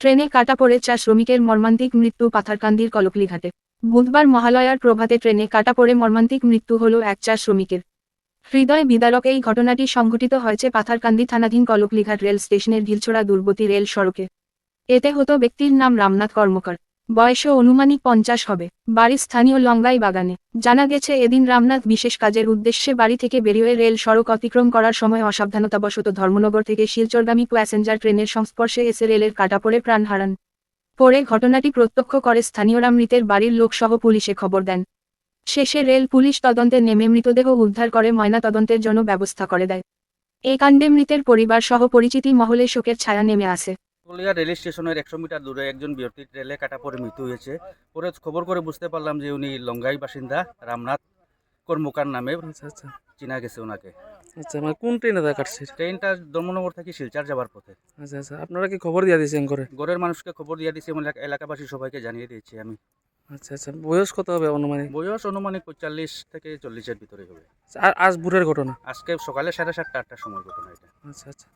ট্রেনে কাটা পড়ে চার শ্রমিকের মর্মান্তিক মৃত্যু পাথারকান্দির কলকলিঘাটে। বুধবার মহালয়ার প্রভাতে ট্রেনে কাটা পড়ে মর্মান্তিক মৃত্যু হল এক চার শ্রমিকের। হৃদয় বিদারক এই ঘটনাটি সংঘটিত হয়েছে পাথারকান্দি থানাধীন কলকলিঘাট রেল স্টেশনের ঢিলছড়া দুর্বতী রেল সড়কে। এতে হতো ব্যক্তির নাম রামনাথ কর্মকার। বয়সও অনুমানিক পঞ্চাশ হবে। বাড়ি স্থানীয় লঙ্গাই বাগানে। জানা গেছে, এদিন রামনাথ বিশেষ কাজের উদ্দেশ্যে বাড়ি থেকে বেরিয়ে রেল সড়ক অতিক্রম করার সময় অসাবধানতাবশত ধর্মনগর থেকে শিলচরগামী প্যাসেঞ্জার ট্রেনের সংস্পর্শে এসে রেলের কাটা পড়ে প্রাণ হারান। পরে ঘটনাটি প্রত্যক্ষ করে স্থানীয়রা মৃতের বাড়ির লোকসহ পুলিশে খবর দেন। শেষে রেল পুলিশ তদন্তে নেমে মৃতদেহ উদ্ধার করে ময়না তদন্তের জন্য ব্যবস্থা করে দেয়। এ কাণ্ডে মৃতের পরিবার সহ পরিচিতি মহলে শোকের ছায়া নেমে আসে। কলিয়া রেল স্টেশনের একশো মিটার দূরে একজন ব্যক্তি রেলে কাটা পরে মৃত্যু হয়েছে। পরে খবর করে বুঝতে পারলাম যে উনি লঙ্গাই বাসিন্দা রামনাথ কর্মকার নামে। আচ্ছা আচ্ছা। চিনা গেছে ওনাকে আচ্ছা মানে কোন ট্রেনে দা কাটছে? ট্রেনটা ধর্মনগর থেকে শিলচার যাবার পথে। আচ্ছা আচ্ছা। আপনারা কি খবর দিয়া দিয়েছেন করে গড়ের মানুষকে খবর দিয়ে দিয়েছি এলাকাবাসী সবাইকে জানিয়ে দিয়েছি আমি। আচ্ছা আচ্ছা। বয়স কত হবে অনুমানিক বয়স অনুমানিক পঁয়তাল্লিশ থেকে চল্লিশের ভিতরে হবে। আর আজ ভোরের ঘটনা? আজকে সকালে সাড়ে সাতটা আটটার সময় ঘটনা এটা। আচ্ছা আচ্ছা।